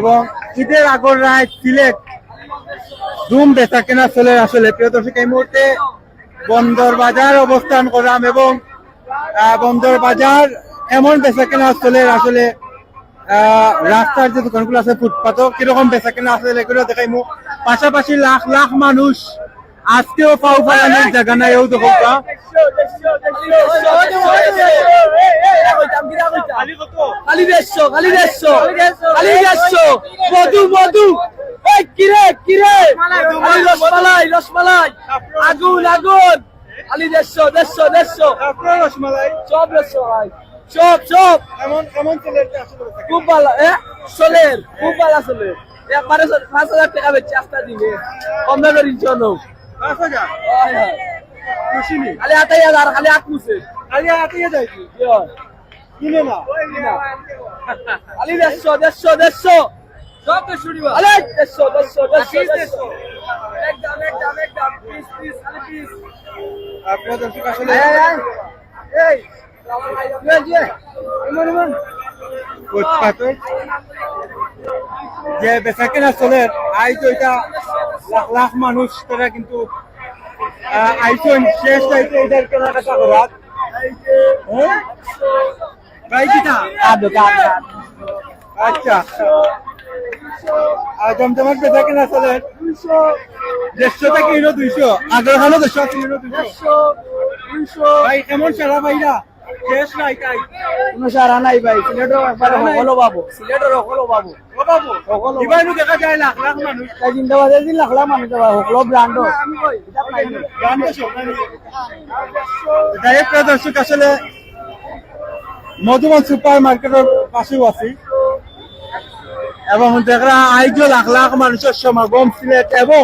এবং ঈদের আগর রায় সিলেট ধুম বেচা কেনা চলে আসলে। প্রিয় দর্শক, এই মুহূর্তে বন্দর বাজার অবস্থান করলাম এবং বন্দর বাজার এমন বেচা কেনা চলে আসলে রাস্তার যে দোকানগুলো আছে ফুটপাথ কীরকম বেচা কেনা আছে, এগুলো দেখাইমু। পাশাপাশি লাখ লাখ মানুষ আজকেও পাও পালানোর জায়গা নাই এও দেখো। খালি দেড়শো খালি দেড়শো খালি দেড়শো মধু মধু। এই কিরে কিরে? খালি রসমালাই রসমালাই আগুন আগুন। খালি দেড়শো দেড়শো দেড়শো আপনার রসমালাই সব রসমালাই সব সব এমন এমন চলে আসলে বেচা কেনা। খুব ভালো এ সোলের খুব ভালো সোলের একবারে পাঁচ হাজার টাকা বেচছে আস্তা দিবে। কম দামের ইনশন হাজার খালি আট মুছে আরে আটিয়ে যাই কি? কিনে না খালি দেড়শো দেড়শো দেড়শো সব দেড়শো নিবা আরে দেড়শো দেড়শো দেড়শো দেড়শো একদম একদম একদম পিস পিস খালি পিস আপনার দর্শক আসলে এই এই যে যে বেচা কেনা চলে আই তো এটা লাখ লাখ মানুষ তারা কিন্তু আইসন শেষ আইতো এটার কেনাকাটা করার হ্যাঁ? ভাই কিটা আচ্ছা। আর জমজমাট বেচা কেনা চলে দেড়শো থেকে ইনো দুইশো। আগের খানো দেড়শো দেড়শো দুইশো। ভাই কেমন সারা ভাইরা? শেষ নাই তাই। কোনো সারা নাই ভাই সিলেটও একবারে সিলেটের হলো বাবু ও বাবু এবার দেখা যায় লাখ লাখ মানুষ। তাই দিন লাখলা মানুষ ডাইরেক্ট দর্শক আসলে মধুবন সুপার মার্কেটের পাশেও আছি। এবং দেখা আইজ লাখ লাখ মানুষের সমাগম সিলেট এবং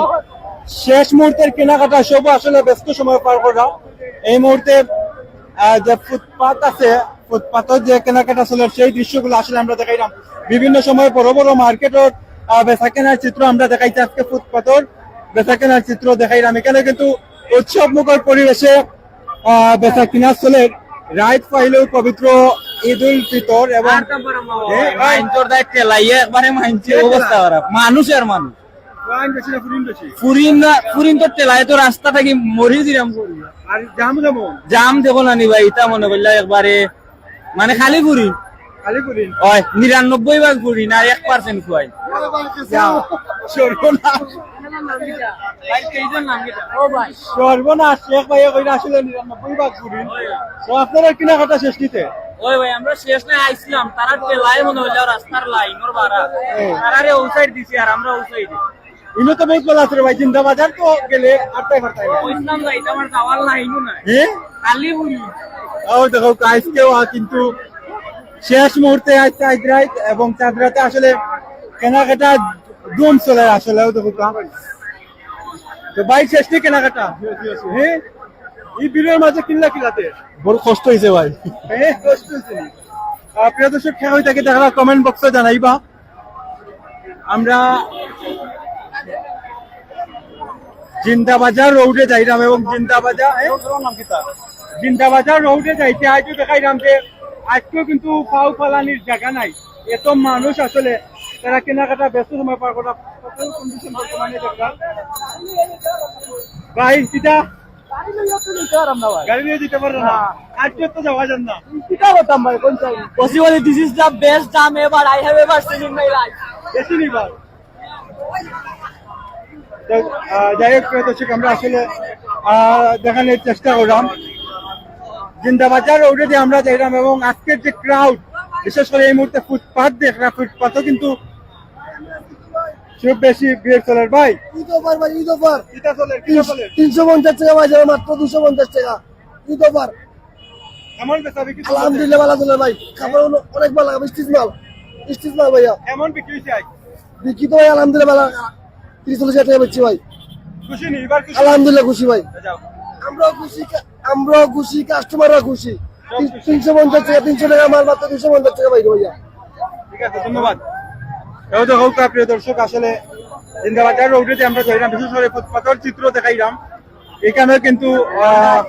শেষ মুহূর্তের কেনাকাটা সব আসলে ব্যস্ত সময় পার করা। এই মুহূর্তে যে ফুটপাত আছে ফুটপাতের যে কেনাকাটা চলে সেই দৃশ্যগুলো আসলে আমরা দেখাইলাম। বিভিন্ন সময় বড় বড় মার্কেটের বেচা কেনার চিত্র আমরা দেখাইছি আজকে ফুটপাতের বেচা কেনার চিত্র দেখাইলাম। এখানে কিন্তু উৎসব মুখর পরিবেশে আহ, বেচা কিনা চলে। রাইট পাইলেও পবিত্র ঈদ উল ফিতর এবং হ্যাঁ, মানুষের মানুষ। ফুরিন না ফুরিন তো টেলায় তো রাস্তা থাকি মরি দিলাম আর জাম যেমন জাম দেখো না নি ভাই ইটা মনে করলে একবারে মানে খালি ফুরিন খালি ফুরিন হয় নিরানব্বই ভাগ ফুরিন আর এক পার্সেন্ট খুয়াই সর্বনাশ সর্বনাশ শেখ কইরা আসলে নিরানব্বই ভাগ ফুরিন তো আপনারা কেনাকাটা শেষ নিতে ওই ভাই আমরা শেষ না আইছিলাম। তারা টেলায় মনে হইল রাস্তার লাইন ওর বাড়া হুম। তারারে ও সাইড দিছি আর আমরা সাইডে ইনো তো বহুত আছে ভাই জিন্দা বাজার তো গেলে আটটাই ফাটাই কইছিলাম ভাই এটা আমার যাওয়ার লাইনও নাই হ্যাঁ খালি ফুরি ও দেখো আজকেও আ- কিন্তু শেষ মুহূর্তে আজ চাঁদ রাত এবং চাঁদ রাতে আসলে কেনাকাটা দুম চলে আসলে দেখো। তো বাইক শেষ নেই কেনাকাটা? হ্যাঁ এই ভিড়ের মাঝে কিনলা কিলাতে বড় কষ্ট হয়েছে ভাই। হ্যাঁ কষ্ট হয়েছে প্রিয় দর্শক খেয়া হয়ে থাকে দেখা কমেন্ট বক্সে জানাইবা। আমরা জিন্দাবাজার রোডে যাইলাম এবং জিন্দাবাজার? জিন্দাবাজার রোডে যাইতে আজও দেখাইলাম যে আজকেও কিন্তু পাও ফালানির জায়গা নাই। এত মানুষ আসলে তারা কেনাকাটা ব্যস্ত সময় পার করা বর্তমানে দেখা ভাই সেটা গাড়ি নিয়ে দিতে পারো না। আজকে তো যাওয়া যান না। Possibly this is the best jam ever I have ever seen in my life. বেশি নিবার। যাই হোক দর্শক আমরা আসলে দেখানোর চেষ্টা করলাম। জিন্দাবাজার রোডে যে আমরা যাইলাম এবং আজকের যে ক্রাউড বিশেষ করে এই মুহূর্তে ফুটপাথ দেখরা ফুটপাথও কিন্তু খুব বেশি ভিড় চলে। ভাই ঈদ অফার ভাই ঈদ অফার। চলে তিনশো পঞ্চাশ টাকা বাজারে মাত্র দুশো পঞ্চাশ টাকা। ঈদ অফার। এমন বেচা বিক্রি চলছে? আলহামদুলিল্লাহ ভালো চলে ভাই। অনেক- অনেক ভালো স্টিচ মাল। স্টিচ মাল ভাইয়া। এমন বিক্রি হয়েছে আজ বিক্রি তো ভাই আলহামদুলিল্লাহ ভালো। তিরিশ চল্লিশ হাজার টাকা বেচছি ভাই। আলহামদুলিল্লাহ খুশি ভাই। আমরাও খুশি আমরাও খুশি কাস্টমাররা খুশি। তিনশো পঞ্চাশ টাকা তিনশো টাকা মাল মাত্র দুশো পঞ্চাশ টাকা ভাই ভাইয়া। ঠিক আছে ধন্যবাদ। এও তো হোক প্রিয় দর্শক আসলে জিন্দাবাজার রোডে আমরা যাইলাম। বিশেষ করে ফুটপাথর চিত্র দেখাইলাম। এখানে কিন্তু আহ,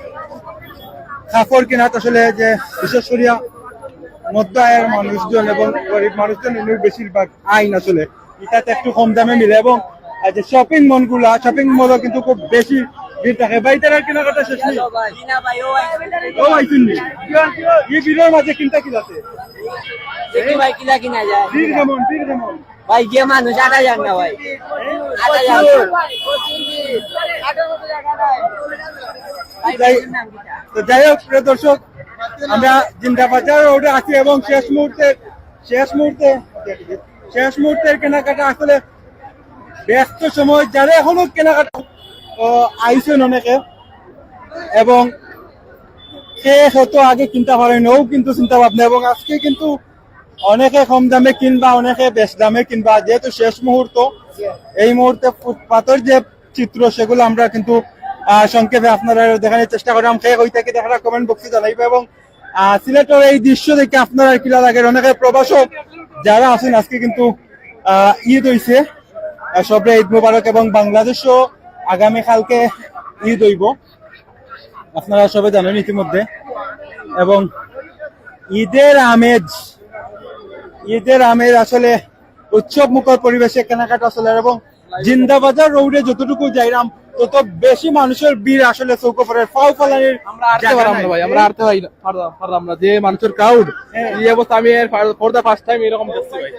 কাপড় কেনাত আসলে যে বিশেষ করিয়া মধ্য আয়ের মানুষজন এবং গরিব মানুষজন বেশিরভাগ আইন আসলে এটাতে একটু কম দামে মিলে এবং যে শপিং মলগুলা শপিং মলও কিন্তু খুব বেশি ভিড় থাকে। ভাই তারা কেনাকাটা শেষ নেই? ও আইসুন নি? এই ভিড়ের মাঝে কিনতে কি আছে ভাই কিলা কিনা যায়। ভিড় কেমন ভিড় কেমন? ভাই যে মানুষ আটা যান না ভাই। আটা যান। যাই হোক প্রিয় দর্শক আমরা জিন্দাবাজার রোডে আছি এবং শেষ মুহূর্তে শেষ মুহূর্তে শেষ মুহূর্তের কেনাকাটা আসলে ব্যস্ত সময় যারা এখনও কেনাকাটা ও, আইছেন অনেকে এবং শেষ হতো আগে কিনতে পারেন ও কিন্তু চিন্তা ভাবনা এবং আজকে কিন্তু অনেকে কম দামে কিনবা অনেকে বেশ দামে কিনবা। যেহেতু শেষ মুহূর্ত এই মুহূর্তে ফুটপাতের যে চিত্র সেগুলো আমরা কিন্তু সংক্ষেপে আপনারা দেখানোর চেষ্টা করলাম শেষ হই থেকে দেখার কমেন্ট বক্সে জানাইবে এবং সিলেটের এই দৃশ্য দেখে আপনারা কিলা লাগে অনেকে প্রবাসক যারা আছেন আজকে কিন্তু আহ, ঈদ হইছে। সবরে ঈদ মুবারক এবং বাংলাদেশও আগামী কালকে ঈদ হইব। আপনারা সবাই জানেন ইতিমধ্যে। এবং ঈদের আমেজ ঈদের আমেজ আসলে উৎসব মুখর পরিবেশে কেনাকাটা আসলে এবং জিন্দাবাজার রোডে যতটুকু যাইরাম তত বেশি মানুষের ভিড় আসলে চৌকো পরে। ফাও ফালানির আমরা আরতে পারলাম না ভাই আমরা আরতে পারলাম না। যে মানুষের ক্রাউড হ্যাঁ। এই অবস্থা আমি ফর দ্য ফার্স্ট টাইম এরকম দেখছি ভাই।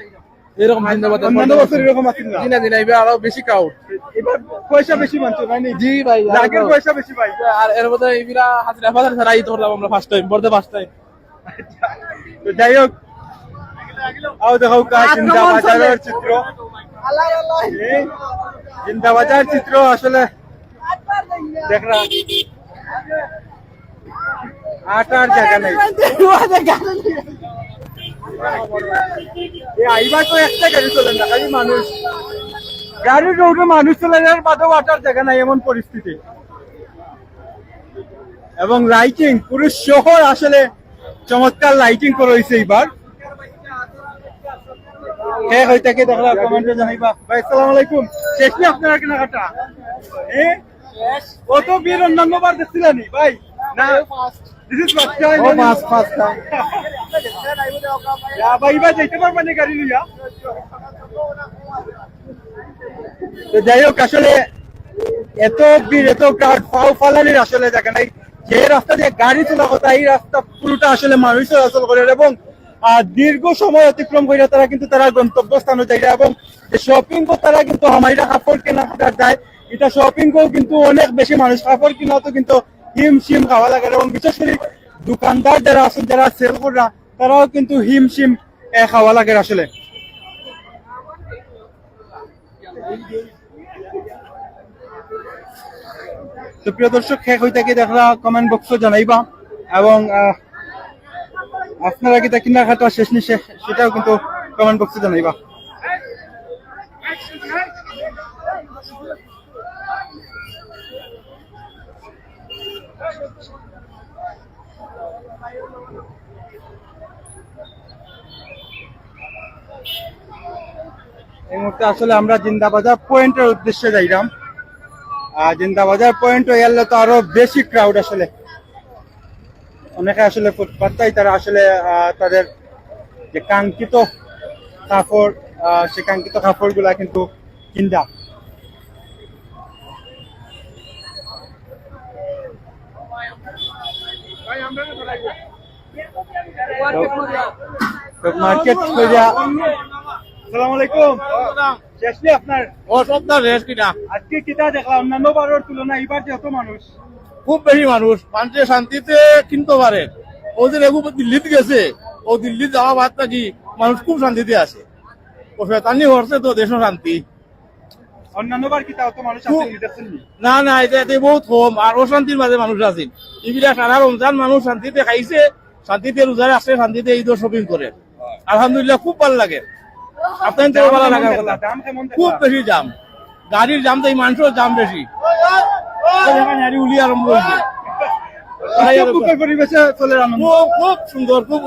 এরকম অন্যান্য বছর এরকম আছিল না জি না জি না এবার আরও বেশি ক্রাউড এবার পয়সা বেশি মানছো নাই নি? জি ভাই আগের পয়সা বেশি ভাই আর এর মধ্যে এবিরা হাজিরা ফাজার ছাড়া ঈদ করলাম আমরা first time for first time তো যাই হোক আও দেখাও কা জিন্দাবাজারের চিত্র এই জিন্দাবাজার চিত্র আসলে দেখরা আটার জায়গা নাই গাড়ি চলে মানুষ। গাড়ির রোডে মানুষ চলে যাওয়ার বাদেও আটার জায়গা নাই এমন পরিস্থিতি। এবং লাইটিং পুরো শহর আসলে চমৎকার লাইটিং করা হয়েছে এইবার। হে হইতাকে দেখলা কমেন্টে জানাইবা। ভাই, আসসালামু আলাইকুম। শেষ নি আপনারা কত বিয়ের অন্যান্য বার দেখছিলানি ভাই। না। দিস ইজ ফার্স্ট টাইম ও মাস ফার্স্ট টাইম ইয়া ভাই ভাই যাইতে পারবা না গাড়ি লইয়া তো যাই হোক আসলে এত ভিড় এত কাঠ ফাও ফালানির আসলে জায়গা নাই। যে রাস্তা দিয়ে গাড়ি চলা কথা এই রাস্তা পুরোটা আসলে মানুষ চলাচল করে এবং দীর্ঘ সময় অতিক্রম করে তারা কিন্তু তারা গন্তব্যস্থানে যায় এবং শপিং কো তারা কিন্তু আমাইরা কাপড় কেনাকাটা যায়। এটা শপিং কো কিন্তু অনেক বেশি মানুষ কাপড় কিনা তো কিন্তু হিম শিম খাওয়া লাগে এবং বিশেষ করে দোকানদার যারা আছেন যারা সেল করা তারাও কিন্তু হিম শিম আহ, খাওয়া লাগে আসলে। তো প্রিয় দর্শক শেষ হইতে কি দেখলা কমেন্ট বক্স জানাইবা। এবং আপনারা কি তা কেনাকাটা শেষ নি শেষ সেটাও কিন্তু কমেন্ট বক্সে জানাইবা। এই মুহূর্তে আসলে আমরা জিন্দাবাজার পয়েন্টের উদ্দেশ্যে যাইলাম আর জিন্দাবাজার পয়েন্ট হয়ে গেলে তো আরও বেশি ক্রাউড আসলে। অনেকে আসলে ফুটপাতটাই তারা আসলে তাদের যে কাঙ্ক্ষিত কাপড় সে কাঙ্ক্ষিত কাপড়গুলা কিন্তু কিনবা তো মার্কেট আসসালামু আলাইকুম। শেষ আপনার? ও রেস কিনা? আজকে কিতা দেখলাম? অন্যান্য বারের তুলনায় এবার যত মানুষ। খুব বেশি মানুষ। মানুষে শান্তিতে কিনতে পারে। ওদের এগু দিল্লিতে গেছে ও দিল্লি যাওয়া বাদ মানুষ খুব শান্তিতে আছে। ও তো দেশ শান্তি। অন্যান্য বার কিতা অত মানুষ খুব- আছে দেখছেন নি? না না এটা এতে বহুত কম। আর অশান্তির মাঝে মানুষ আছে। ইবিরা সারা রমজান মানুষ শান্তিতে খাইছে শান্তিতে রোজারে আসে শান্তিতে ঈদের শপিং করে। আলহামদুলিল্লাহ খুব ভালো লাগে। আপনার ভালো লাগার দাম কথা খুব বেশি দাম। গাড়ির দাম তো এই মানুষের দাম বেশি। গাড়ি উলি আরম্ভ হয়েছে। পরিবেশে চলে খুব খুব সুন্দর খুব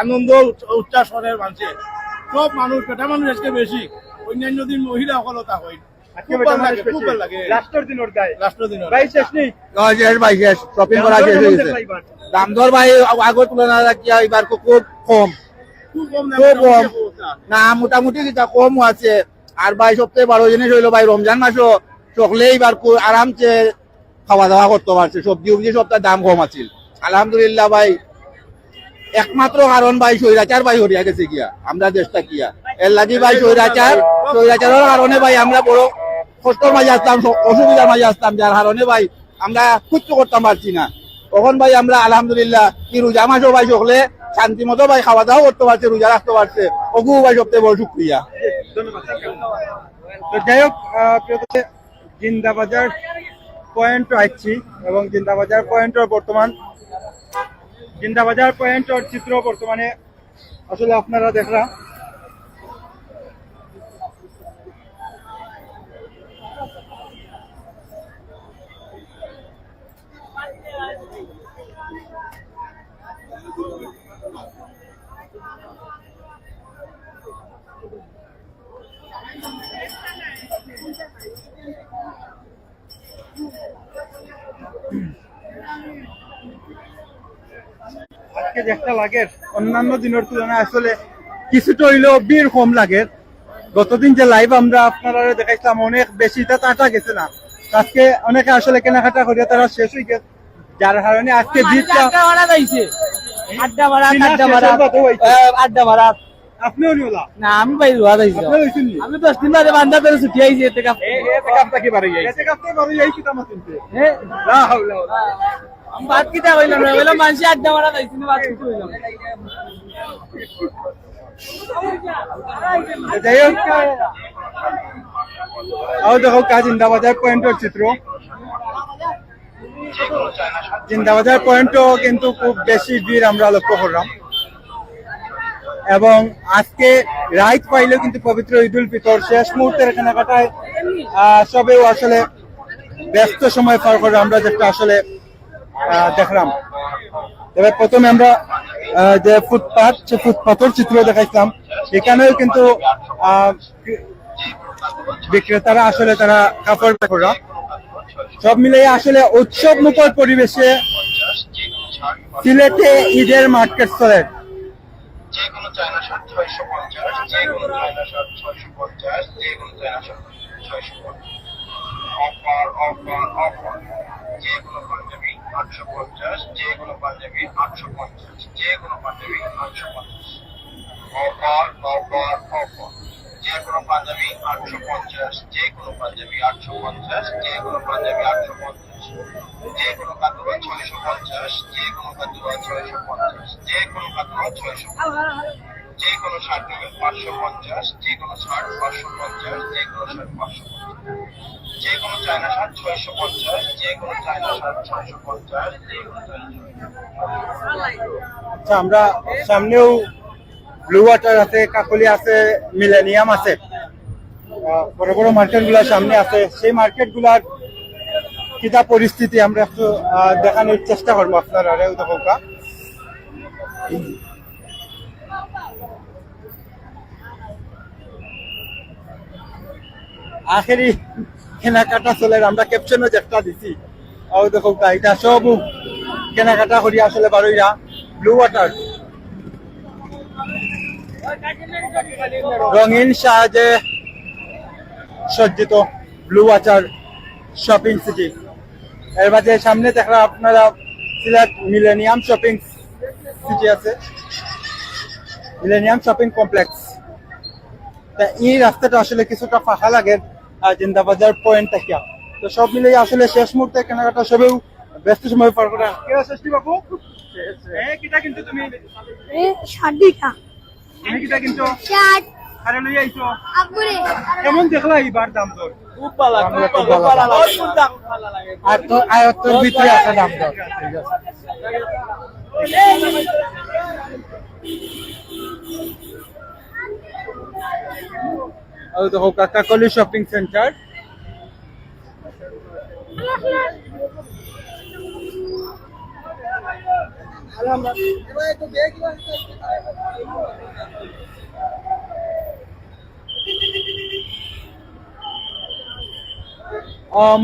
আনন্দ মানুষের। সব মানুষ পেটা মানুষ আজকে বেশি। অন্যান্য দিন মহিলা সকলতা হয়। হয়ে দাম দর ভাই আগর তুলনা রাখিয়া এবার খুব কম। না মোটামুটি যেটা কম আছে আর সবচেয়ে বড় জিনিস হইল ভাই রমজান মাসও আরামসে খাওয়া দাওয়া করতে পারছে সবজি উবজি দাম কম আলহামদুলিল্লাহ ভাই একমাত্র কারণ ভাই ভাই হরিয়া গেছে আমরা দেশটা কিয়া এর লাগি ভাই সৈরাচার কারণে ভাই আমরা বড় কষ্টর মাঝে আসতাম অসুবিধার মাঝে আসতাম যার কারণে ভাই আমরা কুচ্ছ করতাম পারছি না তখন ভাই আমরা আলহামদুলিল্লাহ কি রোজা মাসও ভাই সকলে শান্তি মতো ভাই খাওয়া দাওয়া করতে পারছে, রোজা রাখতে পারছে। অগু ভাই সবচেয়ে বড় শুক্রিয়া। তো যাই হোক জিন্দাবাজার পয়েন্ট আসছি এবং জিন্দাবাজার পয়েন্ট বর্তমান, জিন্দাবাজার পয়েন্ট চিত্র বর্তমানে আসলে আপনারা দেখরা আজকে লাগে অন্যান্য দিনের তুলনায় আসলে কিছুটা হইলেও বীর কম লাগে। গতদিন যে লাইভ আমরা আপনারা দেখাইছিলাম অনেক বেশি তা টাটা গেছে না। আজকে অনেকে আসলে কেনাকাটা করিয়া তারা শেষ হয়ে গেছে। যার কারণে আজকে ভিড়টা আড্ডা মারা আড্ডা মারা আড্ডা মারা। আপনিও নিওলা না আমি ভাই রোয়া যাইছি আপনি হইছেন নি? আমি দশ দিন বাদে বান্ধা ধরে ছুটি আইছি এতে কাপ এতে কাপতে বারো এই কিতা মাতিন লা হাওলা আমি কিতা জিন্দাবাজার পয়েন্টের চিত্র। জিন্দাবাজার পয়েন্টও কিন্তু খুব বেশি ভিড় আমরা লক্ষ্য করলাম। এবং আজকে রাইট পাইলেও কিন্তু পবিত্র ঈদ উল ফিতর শেষ মুহূর্তের কেনাকাটায় আহ, সবেও আসলে ব্যস্ত সময় পার করে আমরা যেটা আসলে দেখলাম। এবার প্রথমে আমরা যে ফুটপাথ সে ফুটপাথের চিত্র দেখাইছিলাম, এখানেও কিন্তু বিক্রেতারা আসলে তারা কাপড় করা সব মিলিয়ে আসলে উৎসব মুখর পরিবেশে সিলেটে ঈদের মার্কেট চলে। যে কোনো আটশো পঞ্চাশ যে কোনো পাঞ্জাবি আটশো পঞ্চাশ যে কোনো পাঞ্জাবি আটশো পঞ্চাশ। অফার অফার অফার যে কোনো পাঞ্জাবি আটশো পঞ্চাশ যে কোনো পাঞ্জাবি আটশো পঞ্চাশ যে কোনো পাঞ্জাবি আটশো পঞ্চাশ। যে কোনো কাতুয়া ছয়শো পঞ্চাশ যে কোনো কাতুয়া ছয়শো পঞ্চাশ যে কোনো কাতুয়া ছয়শো যে কোনো শার্ট নেবেন পাঁচশো পঞ্চাশ যে কোনো শার্ট পাঁচশো পঞ্চাশ যে কোনো শার্ট পাঁচশো যে কোনো চায়না শার্ট ছয়শো পঞ্চাশ যে কোনো চায়না শার্ট ছয়শো পঞ্চাশ যে আচ্ছা আমরা সামনেও ব্লু ওয়াটার আছে, কাকলি আছে মিলেনিয়াম আছে। বড় বড় মার্কেটগুলার সামনে আছে। সেই মার্কেটগুলার কিতা পরিস্থিতি আমরা একটু দেখানোর চেষ্টা করব আপনার আপনারা দেখো আখেরি কেনাকাটা চলে, আমরা ক্যাপশনও চেষ্টা দিছি। ও দেখো এটা সব কেনাকাটা করি আসলে বারোইরা। ব্লু ওয়াটার রঙিন সাহায্যে সজ্জিত ব্লু ওয়াটার শপিং সিটি এর মাঝে সামনে দেখা আপনারা সিলেট মিলেনিয়াম শপিং সিটি আছে। মিলেনিয়াম শপিং কমপ্লেক্স তা এই রাস্তাটা আসলে কিছুটা ফাঁকা লাগে। আহ, জিন্দাবাজার পয়েন্ট থেকে তো সব মিলে আসলে শেষ মুহূর্তে কেনাকাটা সবেও ব্যস্ত সময় পার করা। কে ষষ্ঠী বাবু? এ, কিটা কিন্তু তুমি? কিটা কিন্তু শার্ট আরে লই আইছো। আপুরে কেমন দেখলা এইবার দাম তোর খুব ভালো খুব ভালো। খুব দাম? ভালো লাগে আয়ত্তর ভিতরে আছে দাম দর। আর দেখো Kakakoli shopping centre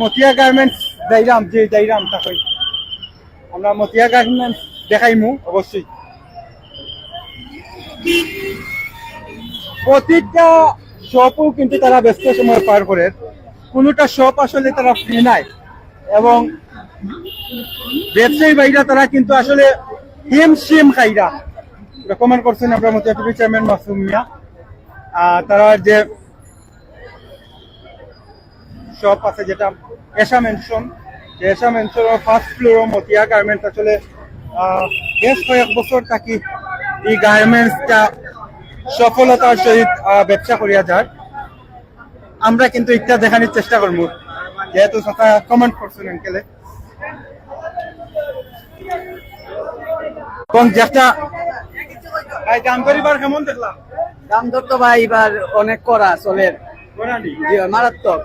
Motia garments যাইরাম যে যাইরাম তাকই আমরা মতিয়া গার্মেন্টস দেখাইমু অবশ্যই প্রতিটা শপও কিন্তু তারা ব্যস্ত সময় পার করে। কোনোটা শপ আসলে তারা ফ্রি নাই। এবং ব্যবসায়ী ভাইরা তারা কিন্তু আসলে হিম শিম খাইরা। রেকমেন্ড করছেন আপনার মতো চেয়ারম্যান মাসুম মিয়া। তারা যে শপ আছে যেটা এশা মেনশন এশা মেনশনের ফার্স্ট ফ্লোর মতিয়া গার্মেন্টস আসলে বেশ কয়েক বছর থাকি এই গার্মেন্টসটা সফলতার সহিত ব্যবসা করিয়া যায় আমরা কিন্তু একটা দেখানোর চেষ্টা করব। যেহেতু কমেন্ট করছেন আঙ্কেলে এবং যেটা ভাই দাম করিবার কেমন দেখলাম? দাম দর তো ভাই এবার অনেক করা চলের গোরানি জি মারাত্মক।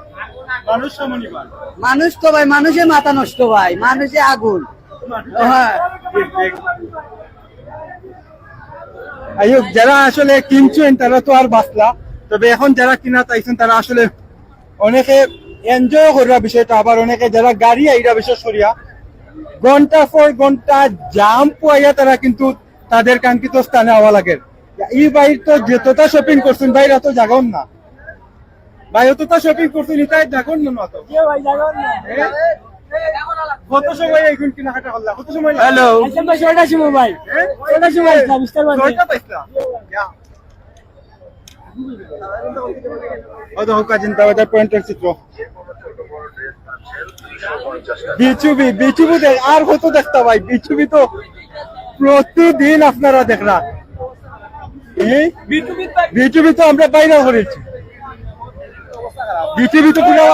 মানুষ মানুষ তো ভাই মানুষে মাথা নষ্ট ভাই মানুষে আগুন। হ্যাঁ। আয়ুক যারা আসলে কিনছেন তারা তো আর বাঁচলা। তবে এখন যারা কিনা চাইছেন তারা আসলে অনেকে এনজয় করার বিষয়টা আবার অনেকে যারা গাড়ি আইরা বিশেষ করিয়া ঘণ্টা পর ঘণ্টা জাম পাইয়া তারা কিন্তু তাদের কাঙ্ক্ষিত স্থানে আওয়া লাগে। এই বাইর তো যতটা শপিং করছেন বাইরে তো জাগন না। ভাই অতটা শপিং করছেন এটাই জাগন না তো হ্যাঁ? কত সময় এখন কেনাকাটা করলা? কত সময় হ্যালো। ছয়টা সময় ভাই। ছয়টা সময় আসলাম মিস্টার ছয়টা পাইছিলা ও দেখো কাজিন দাবাদার পয়েন্টের চিত্র। বিচুবি বিচুবি আর কত দেখতা ভাই? বিচুবি তো প্রতিদিন আপনারা দেখরা। বিচুবি তো আমরা বাইরে করেছি। বিচুবি তো পুরা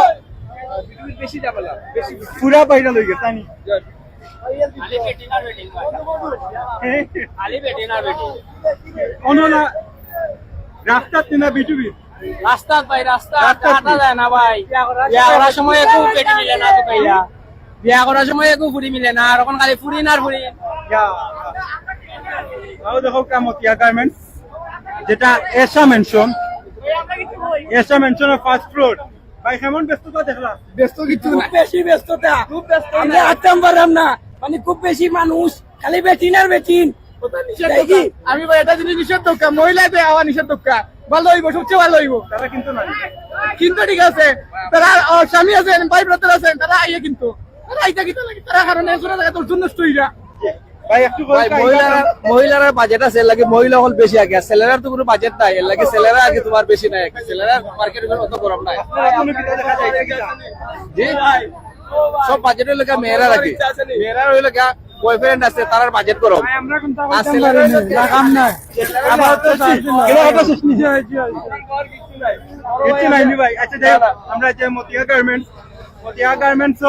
পুরা লই গেছে? তিনা রাস্তা ভাই রাস্তা রাস্তা হাঁটা যায় না ভাই। বিয়া করার সময় একু পেটি মিলে না তো ভাইয়া। বিয়া করার সময় একু ফুরি মিলে না আর এখন খালি ফুরি না ফুরি। তাও দেখো কামতিয়া গার্মেন্টস যেটা এসা মেনশন এসা মেনশনের ফার্স্ট ফ্লোর ভাই কেমন ব্যস্ততা দেখলা? ব্যস্ত কিছু বেশি ব্যস্ততা। খুব ব্যস্ত আমরা হাঁটতাম পারলাম না। মানে খুব বেশি মানুষ। খালি বেটিন আর বেটিন। আমি ভাই এটা জিনিস নিষেধ দোকা মহিলাদের আওয়া নিষেধ দোকা ভালো হইব সবচেয়ে ভালো হইব। তারা কিন্তু কিন্তু ঠিক আছে। তারা স্বামী আছেন ভাই ব্রাদার আছেন তারা আইয়ে কিন্তু। তারা আইতা কিতা তারা কারণে জায়গা তোর জন্য মহিলারা মহিলারা বাজেট আছে এর লাগে মহিলা হল বেশি আগে আর ছেলেরার তো কোনো বাজেট নাই এর লাগে ছেলেরা আগে তোমার বেশি নাই ছেলেরা মার্কেট অত গরম নাই। জি? সব বাজেটের লেগে মেয়েরা রাখি। মেয়েরা হইলে গা বয়ফ্রেন্ড আছে তার বাজেট গরম। আর ছেলেরা নাই। আমার তো কেনাকাটা শেষ নি। কিছু নাই নি। ভাই আচ্ছা যাই হোক, আমরা যে মতিয়া গার্মেন্টস মতিয়া গার্মেন্টস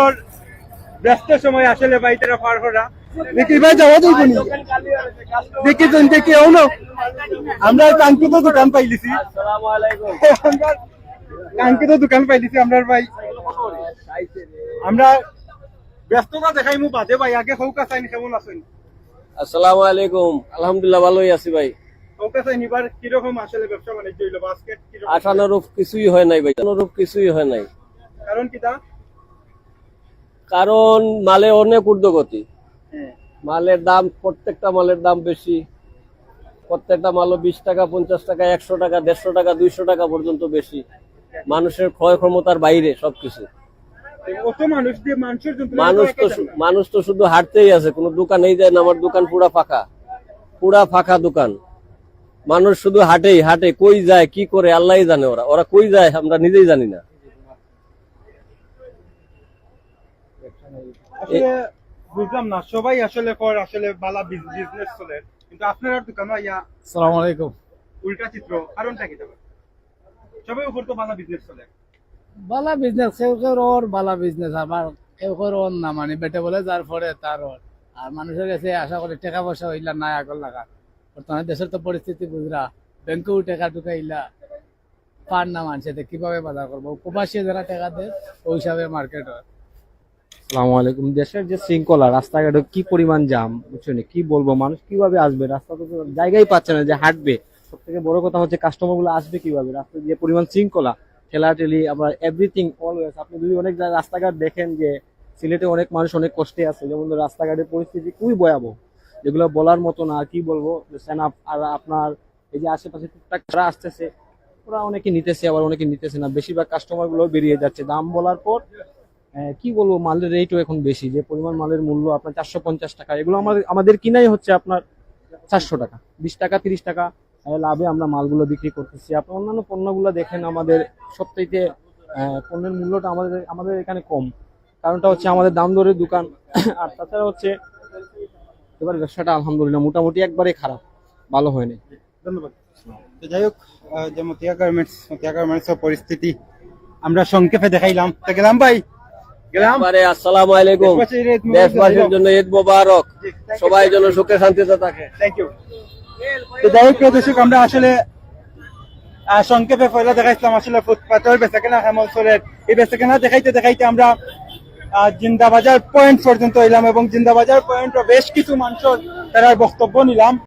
ব্যস্ত সময় আসলে ভাই তারা পার করা দেখি ভাই যাওয়া যাইব নি? দেখি না। আমরা কাঙ্ক্ষিত দোকান পাইলিছি। আমরা কাঙ্ক্ষিত দোকান পাইলিছি আমরা ভাই। আমরা ব্যস্ততা দেখাইমু বাদে ভাই আগে হৌকা চাইনি কেমন আছেন? আসসালামু আলাইকুম। আলহামদুলিল্লাহ ভালোই আছি ভাই। হৌকা চাইনি এবার কীরকম আসলে ব্যবসা বাণিজ্য হইল? বাস্কেট কীরকম? আশানুরূপ কিছুই হয় নাই ভাই কিছুই হয় নাই। কারণ কি তা? কারণ মালে অনেক ঊর্ধ্বগতি। মালের দাম প্রত্যেকটা মালের দাম বেশি। প্রত্যেকটা মালও বিশ টাকা পঞ্চাশ টাকা একশো টাকা দেড়শো টাকা দুইশো টাকা পর্যন্ত বেশি। মানুষের ক্রয় ক্ষমতার বাইরে সবকিছু। মানুষ তো মানুষ তো শুধু হাঁটতেই আছে কোনো দোকানেই যায় না। আমার দোকান পুরা ফাঁকা। পুরা ফাঁকা দোকান। মানুষ শুধু হাঁটেই হাঁটে কই যায় কি করে আল্লাহই জানে ওরা। ওরা কই যায় আমরা নিজেই জানি না। বুঝলাম না সবাই আসলে কর আসলে বালা বিজনেস চলে। কিন্তু আপনার দোকান ইয়া? সালাম আলাইকুম। উল্টা চিত্র কারণটা কি তবে সবাই উপর তো বালা বিজনেস চলে। বালা বিজনেস কেউ কেউ ওর বালা বিজনেস আবার কেউ কেউ ওর না মানে বেটে বলে যার পরে তার ওর। আর মানুষের কাছে আশা করি টাকা পয়সা হইলা নাই আগল লাগা। বর্তমানে দেশের তো পরিস্থিতি বুঝরা ব্যাংকেও টাকা ঢুকাইলা পার না মানছে কীভাবে বাজার করব? প্রবাসী যারা টাকা দেয় ওই হিসাবে মার্কেট হয়। আসসালামু দেশের যে শৃঙ্খলা, রাস্তাঘাটে কি পরিমাণ জাম বুঝছেন কি বলব মানুষ? কীভাবে আসবে? রাস্তা তো কোনো জায়গায় পাচ্ছে না যে হাঁটবে। সব থেকে বড় কথা হচ্ছে কাস্টমারগুলো আসবে কীভাবে? রাস্তায় যে পরিমাণ শৃঙ্খলা, ঠেলাঠেলি আবার এভরিথিং অলওয়েজ আপনি যদি অনেক রাস্তাঘাট দেখেন যে সিলেটে অনেক মানুষ অনেক কষ্টে আছে, যেমন রাস্তাঘাটের পরিস্থিতি খুবই ভয়াবহ। যেগুলো বলার মতো না, আর কি বলব? আর আপনার এই যে আশেপাশে টুকটাক যারা আসতেছে, ওরা অনেকে নিতেছে, আবার অনেকে নিতেছে না। বেশিরভাগ কাস্টমারগুলো বেরিয়ে যাচ্ছে। দাম বলার পর কি বলব, মালের রেটও এখন বেশি। যে পরিমাণ মালের মূল্য আপনার চারশো পঞ্চাশ টাকা, এগুলো আমাদের আমাদের কিনাই হচ্ছে আপনার চারশো টাকা। বিশ টাকা, তিরিশ টাকা লাভে আমরা মালগুলো বিক্রি করতেছি। আপনি অন্যান্য পণ্যগুলো দেখেন, আমাদের সবথেকে পণ্যের মূল্যটা আমাদের আমাদের এখানে কম। কারণটা হচ্ছে আমাদের দাম দরের দোকান। আর তাছাড়া হচ্ছে, এবার ব্যবসাটা আলহামদুলিল্লাহ মোটামুটি একবারে খারাপ, ভালো হয়নি। ধন্যবাদ। যাই হোক যে মতিয়া গার্মেন্টস মতিয়া গার্মেন্টসের পরিস্থিতি আমরা সংক্ষেপে দেখাইলাম। গেলাম ভাই। এবারে আসসালামু আলাইকুম। দেশবাসীর জন্য ঈদ মোবারক। সবাই যেন সুখে শান্তিতে থাকে। থ্যাংক ইউ তো যাই হোক আমরা আসলে সংক্ষেপে পয়লা দেখাইছিলাম আসলে ফুটপাথের বেচাকেনা হেমল চলের এই বেচাকেনা দেখাইতে দেখাইতে আমরা জিন্দাবাজার পয়েন্ট পর্যন্ত এলাম এবং জিন্দাবাজার পয়েন্ট বেশ কিছু মানুষের তারা বক্তব্য নিলাম।